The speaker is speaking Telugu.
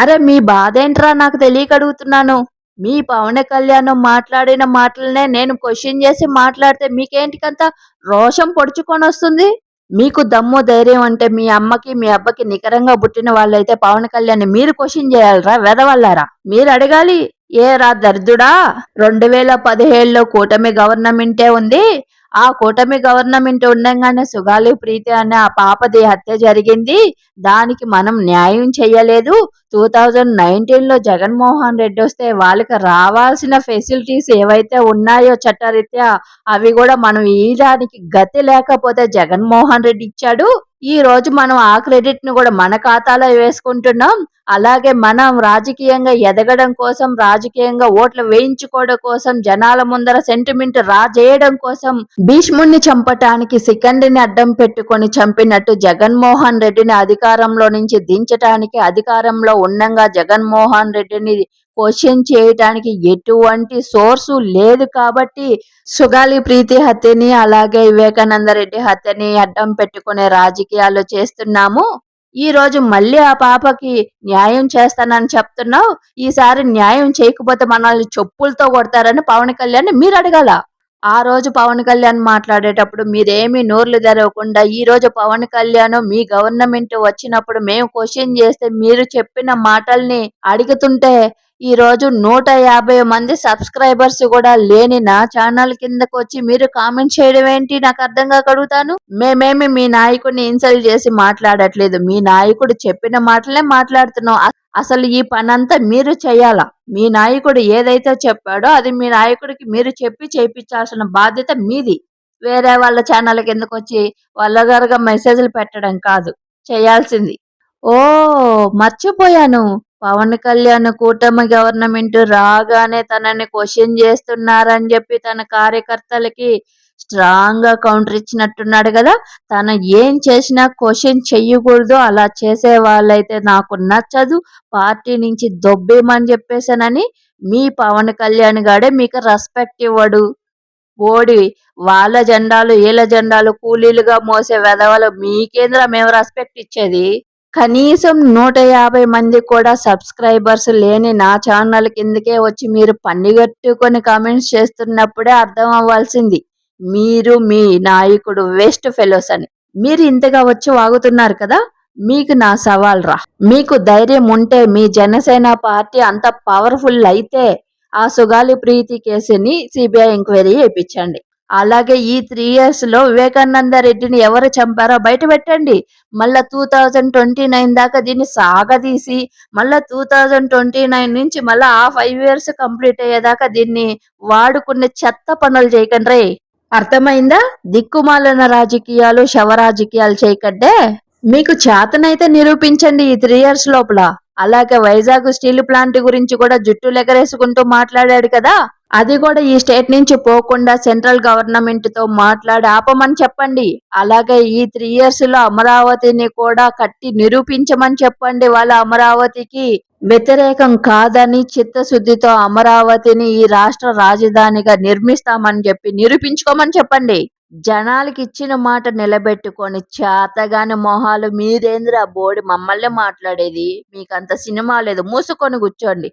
అరే మీ బాధ ఏంట్రా నాకు తెలియక అడుగుతున్నాను? మీ పవన్ కళ్యాణ్ మాట్లాడిన మాటలనే నేను క్వశ్చన్ చేసి మాట్లాడితే మీకేంటికంత రోషం పొడుచుకొని వస్తుంది మీకు దమ్ము ధైర్యం అంటే మీ అమ్మకి మీ అబ్బకి నికరంగా పుట్టిన వాళ్ళైతే పవన్ కళ్యాణ్ మీరు క్వశ్చన్ చేయాలరా వెదవల్లారా మీరు అడగాలి ఏ రా దరిద్రుడా? రెండు వేల పదిహేడులో కూటమి గవర్నమెంటే ఉంది ఆ కూటమి గవర్నమెంట్ ఉండగానే సుగాలి ప్రీతి అనే ఆ పాపది హత్య జరిగింది. దానికి మనం న్యాయం చేయలేదు. టూ థౌజండ్ నైన్టీన్లో జగన్మోహన్ రెడ్డి వస్తే వాళ్ళకి రావాల్సిన ఫెసిలిటీస్ ఏవైతే ఉన్నాయో చట్టరీత్యా అవి కూడా మనం ఇయడానికి గతి లేకపోతే జగన్మోహన్ రెడ్డి ఇచ్చాడు. ఈ రోజు మనం ఆ క్రెడిట్ను కూడా మన ఖాతాలో వేసుకుంటున్నాం. అలాగే మనం రాజకీయంగా ఎదగడం కోసం రాజకీయంగా ఓట్లు వేయించుకోవడం కోసం జనాల ముందర సెంటిమెంట్ రాజేయడం కోసం భీష్ముణ్ణి చంపటానికి సికండిని అడ్డం పెట్టుకొని చంపినట్టు జగన్మోహన్ రెడ్డిని అధికారంలో నుంచి దించటానికి అధికారంలో ఉన్నంగా జగన్మోహన్ రెడ్డిని క్వశ్చన్ చేయటానికి ఎటువంటి సోర్సు లేదు కాబట్టి సుగాలి ప్రీతి హత్యని అలాగే వివేకానంద రెడ్డి హత్యని అడ్డం పెట్టుకునే రాజకీయాలు చేస్తున్నాము. ఈ రోజు మళ్ళీ ఆ పాపకి న్యాయం చేస్తానని చెప్తున్నావు. ఈసారి న్యాయం చేయకపోతే మనల్ని చెప్పులతో కొడతారని పవన్ కళ్యాణ్ మీరు అడగాల. ఆ రోజు పవన్ కళ్యాణ్ మాట్లాడేటప్పుడు మీరేమీ నోర్లు తెరవకుండా ఈ రోజు పవన్ కళ్యాణ్ మీ గవర్నమెంట్ వచ్చినప్పుడు మేము క్వశ్చన్ చేస్తే మీరు చెప్పిన మాటల్ని అడుగుతుంటే ఈ రోజు నూట యాభై మంది సబ్స్క్రైబర్స్ కూడా లేని నా ఛానల్ కిందకు వచ్చి మీరు కామెంట్ చేయడం ఏంటి? నాకు అర్థం కాక అడుగుతాను మేమేమి మీ నాయకుడిని ఇన్సల్ట్ చేసి మాట్లాడట్లేదు. మీ నాయకుడు చెప్పిన మాటలే మాట్లాడుతున్నాం. అసలు ఈ పనంతా మీరు చేయాలా? మీ నాయకుడు ఏదైతే చెప్పాడో అది మీ నాయకుడికి మీరు చెప్పి చేయించాల్సిన బాధ్యత మీది. వేరే వాళ్ళ ఛానల్ కిందకు వచ్చి వాళ్ళగారుగా మెసేజ్లు పెట్టడం కాదు. చేయాల్సింది. ఓ మర్చిపోయాను. పవన్ కళ్యాణ్ కూటమి గవర్నమెంట్ రాగానే తనని క్వశ్చన్ చేస్తున్నారని చెప్పి తన కార్యకర్తలకి స్ట్రాంగ్గా కౌంటర్ ఇచ్చినట్టున్నాడు కదా. తను ఏం చేసినా క్వశ్చన్ చెయ్యకూడదు. అలా చేసే వాళ్ళైతే నాకు నచ్చదు. పార్టీ నుంచి దొబ్బేమని చెప్పేసానని మీ పవన్ కళ్యాణ్ గాడే మీకు రెస్పెక్ట్ ఇవ్వడు. ఓడి వాళ్ళ జెండాలు వీళ్ళ జెండాలు కూలీలుగా మోసే వెధవలు మీకేంద్ర మేము రెస్పెక్ట్ ఇచ్చేది? కనీసం నూట యాభై మంది కూడా సబ్స్క్రైబర్స్ లేని నా ఛానల్ కిందకే వచ్చి మీరు పన్నిగట్టుకొని కామెంట్స్ చేస్తున్నప్పుడే అర్థం అవ్వాల్సింది మీరు మీ నాయకుడు వేస్ట్ ఫెలోస్ అని. మీరు ఇంతగా వచ్చి వాగుతున్నారు కదా మీకు నా సవాల్ రా. మీకు ధైర్యం ఉంటే మీ జనసేన పార్టీ అంత పవర్ఫుల్ అయితే ఆ సుగాలి ప్రీతి కేసుని సిబిఐ ఎంక్వైరీ చేయించండి అలాగే ఈ త్రీ ఇయర్స్లో వివేకానంద రెడ్డిని ఎవరు చంపారో బయట పెట్టండి. మళ్ళా టూ థౌజండ్ ట్వంటీ నైన్ దాకా దీన్ని సాగదీసి మళ్ళా టూ థౌజండ్ ట్వంటీ నైన్ నుంచి మళ్ళా ఆ ఫైవ్ ఇయర్స్ కంప్లీట్ అయ్యేదాకా దీన్ని వాడుకునే చెత్త పనులు చేయకండి రే. అర్థమైందా? దిక్కుమాలిన రాజకీయాలు శవ రాజకీయాలు చేయకండే. మీకు చేతనైతే నిరూపించండి ఈ త్రీ ఇయర్స్ లోపల. అలాగే వైజాగ్ స్టీల్ ప్లాంట్ గురించి కూడా జుట్టు లెగరేసుకుంటూ మాట్లాడాడు కదా. అది కూడా ఈ స్టేట్ నుంచి పోకుండా సెంట్రల్ గవర్నమెంట్తో మాట్లాడి ఆపమని చెప్పండి. అలాగే ఈ త్రీ ఇయర్స్లో అమరావతిని కూడా కట్టి నిరూపించమని చెప్పండి వాళ్ళ అమరావతికి. వ్యతిరేకం కాదని చిత్తశుద్ధితో అమరావతిని ఈ రాష్ట్ర రాజధానిగా నిర్మిస్తామని చెప్పి నిరూపించుకోమని చెప్పండి. జనాలకి ఇచ్చిన మాట నిలబెట్టుకొని చేతగాని మొహాలు మీరేంద్ర బోడి మమ్మల్ని మాట్లాడేది? మీకంత సినిమా లేదు. మూసుకొని కూర్చోండి.